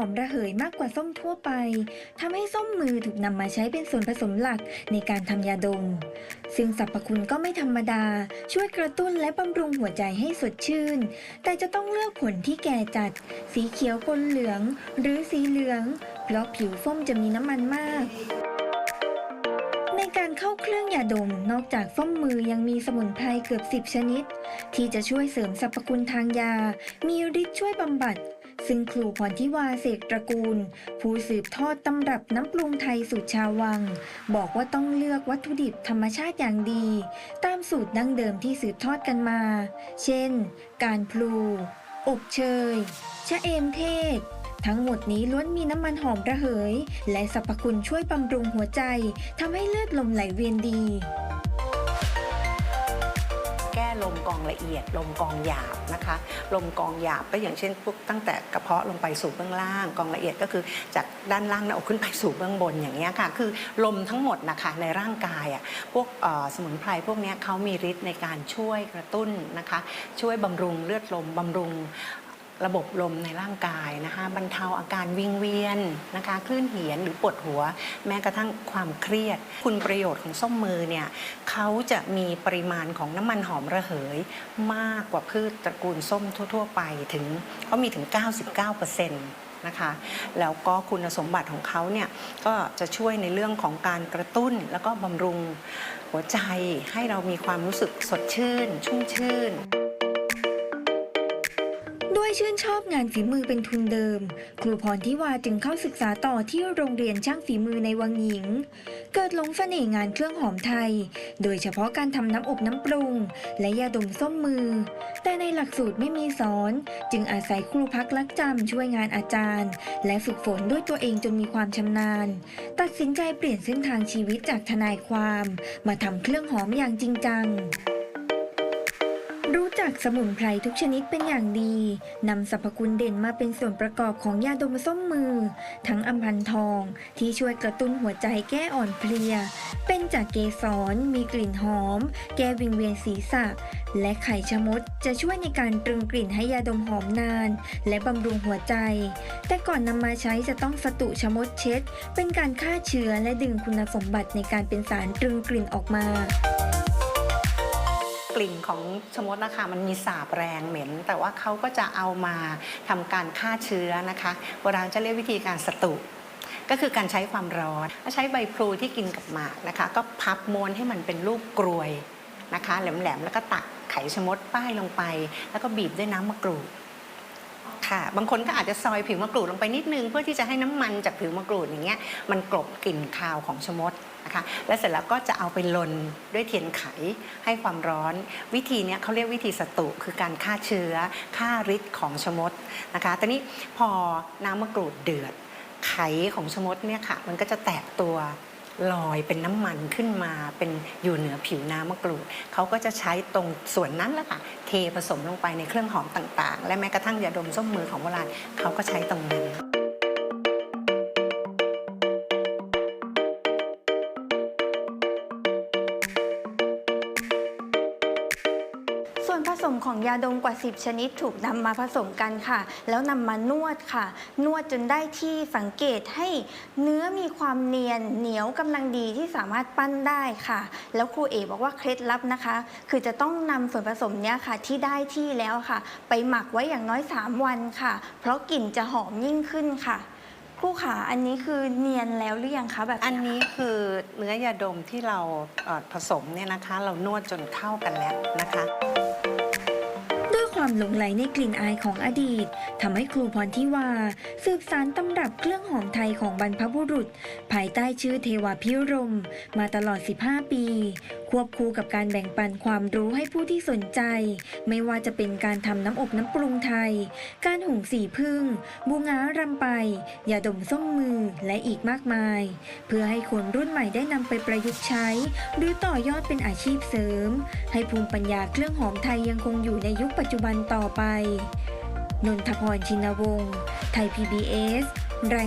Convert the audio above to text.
อมระเหยมากกว่าส้มทั่วไปทำให้ส้มมือถูกนำมาใช้เป็นส่วนผสมหลักในการทำยาดม ซึ่งสรรพคุณก็ไม่ธรรมดา ช่วยกระตุ้นและบำรุงหัวใจให้สดชื่น แต่จะต้องเลือกผลที่แก่จัด สีเขียวปนเหลือง หรือสีเหลือง เพราะผิวส้มจะมีน้ำมันมากในการเข้าเครื่องยาดมนอกจากส้มมือยังมีสมุนไพรเกือบ 10 ชนิด ที่จะช่วยเสริมสรรพคุณทางยา มีฤทธิ์ช่วยบำบัด ซึ่งครูพรทิวาเสกตระกูล ผู้สืบทอดตำรับน้ำปรุงไทยสูตรชาววัง บอกว่าต้องเลือกวัตถุดิบธรรมชาติอย่างดี ตามสูตรดั้งเดิมที่สืบทอดกันมา เช่น การพลู อบเชย ชะเอมเทศทั้งหมดนี้ล้วนมีน้ำมันหอมระเหย และสรรพคุณช่วยบำรุงหัวใจทำให้เลือดลมไหลเวียนดี แก้ลมกองละเอียด ลมกองหยาบนะคะ ลมกองหยาบก็อย่างเช่นพวกตั้งแต่กระเพาะลงไปสู่เบื้องล่าง กองละเอียดก็คือจากด้านล่างหน้าอกขึ้นไปสู่เบื้องบนอย่างเงี้ยค่ะ คือลมทั้งหมดนะคะในร่างกายอะพวกสมุนไพรพวกนี้เขามีฤทธิ์ในการช่วยกระตุ้นนะคะ ช่วยบำรุงเลือดลมบำรุง ระบบลมในร่างกายนะคะบรรเทาอาการวิงเวียนนะคะคลื่นเหียนหรือปวดหัว แม้กระทั่งความเครียด คุณประโยชน์ของส้มมือเนี่ยเขาจะมีปริมาณของน้ำมันหอมระเหย มากกว่าพืชตระกูลส้มทั่ว ๆ ไปถึงเขามีถึง 99%นะคะแล้วก็คุณสมบัติของเขาเนี่ยก็จะช่วยในเรื่องของการกระตุ้นแล้วก็บำรุงหัวใจให้เรามีความรู้สึกสดชื่น ชุ่มชื่น ชื่นชอบงานฝีมือเป็นทุนเดิม ครูพรทิวาจึงเข้าศึกษาต่อที่โรงเรียนช่างฝีมือในวังหญิง เกิดหลงเสน่ห์งานเครื่องหอมไทย โดยเฉพาะการทำน้ำอบน้ำปรุง และยาดมส้มมือ แต่ในหลักสูตรไม่มีสอน จึงอาศัยครูพักลักจำช่วยงานอาจารย์ และฝึกฝนด้วยตัวเองจนมีความชำนาญ ตัดสินใจเปลี่ยนเส้นทางชีวิตจากทนายความ มาทำเครื่องหอมอย่างจริงจัง รู้จักสมุนไพรทุกชนิดเป็นอย่างดี นำสรรพคุณเด่นมาเป็นส่วนประกอบของยาดมส้มมือ ทั้งอัมพันทอง ที่ช่วยกระตุ้นหัวใจแก้อ่อนเพลีย เป็นจากเกสร มีกลิ่นหอม แก้วิงเวียนศีรษะ และไข่ชะมดจะช่วยในการตรึงกลิ่นให้ยาดมหอมนาน และบำรุงหัวใจ แต่ก่อนนำมาใช้จะต้องสตุชะมดเช็ด เป็นการฆ่าเชื้อและดึงคุณสมบัติในการเป็นสารตรึงกลิ่นออกมา กลิ่นของชะมดนะคะมันมีสาบแรงเหม็น แต่ว่าเขาก็จะเอามาทำการฆ่าเชื้อนะคะโบราณจะเรียกวิธีการสตุก็คือการใช้ความร้อนใช้ใบพลูที่กินกับหมากนะคะ ก็พับม้วนให้มันเป็นรูปกรวยนะคะ แหลมๆแล้วก็ตักไข่ชะมดป้ายลงไป แล้วก็บีบด้วยน้ำมะกรูดค่ะ บางคนก็อาจจะซอยผิวมะกรูดลงไปนิดนึง เพื่อที่จะให้น้ำมันจากผิวมะกรูดอย่างเงี้ยมันกลบกลิ่นคาวของชะมด นะคะ และเสร็จแล้วก็จะเอาไปลนด้วยเทียนไขให้ความร้อน วิธีนี้เขาเรียกวิธีสตุคือการฆ่าเชื้อฆ่าฤทธิ์ของชะมดนะคะตอนนี้พอน้ำมะกรูดเดือด ไขของชะมดเนี่ยค่ะ มันก็จะแตกตัวลอยเป็นน้ำมันขึ้นมาเป็นอยู่เหนือผิวน้ำมะกรูดเขาก็จะใช้ตรงส่วนนั้นแหละค่ะ เทผสมลงไปในเครื่องหอมต่างๆ และแม้กระทั่งยาดมส้มมือของโบราณเขาก็ใช้ตรงนั้น มของยาดมกว่า 10 ชนิดถูกนำมาผสมกันค่ะ แล้วนำมานวดค่ะ นวดจนได้ที่สังเกตให้เนื้อมีความเนียนเหนียวกำลังดีที่สามารถปั้นได้ค่ะ แล้วครูเอบอกว่าเคล็ดลับนะคะ คือจะต้องนำส่วนผสมเนี้ยค่ะ ที่ได้ที่แล้วค่ะ ไปหมักไว้อย่างน้อย 3 วันค่ะ เพราะกลิ่นจะหอมยิ่งขึ้นค่ะครูขาอันนี้คือเนียนแล้วหรือยังคะแบบอันนี้คือเนื้อยาดมที่เราผสมเนี่ยนะคะ เรานวดจนเข้ากันแล้วนะคะ ความหลงไหลในกลิ่นอายของอดีตทำให้ครูพรทิวา สืบสารตำรับเครื่องหอมไทยของบรรพบุรุษ ภายใต้ชื่อเทวาพิรม มาตลอด 15 ปีควบคู่กับการแบ่งปันความรู้ให้ผู้ที่สนใจ ไม่ว่าจะเป็นการทำน้ำอบน้ำปรุงไทย การหุงสีพึ่ง บูงารำไปยาดมส้มมือและอีกมากมาย เพื่อให้คนรุ่นใหม่ได้นำไปประยุกต์ใช้ หรือต่อยอดเป็นอาชีพเสริม ให้ภูมิปัญญาเครื่องหอมไทยยังคงอยู่ในยุคปัจจุบันต่อไป นนทพรชินวงศ์ไทย PBS ราย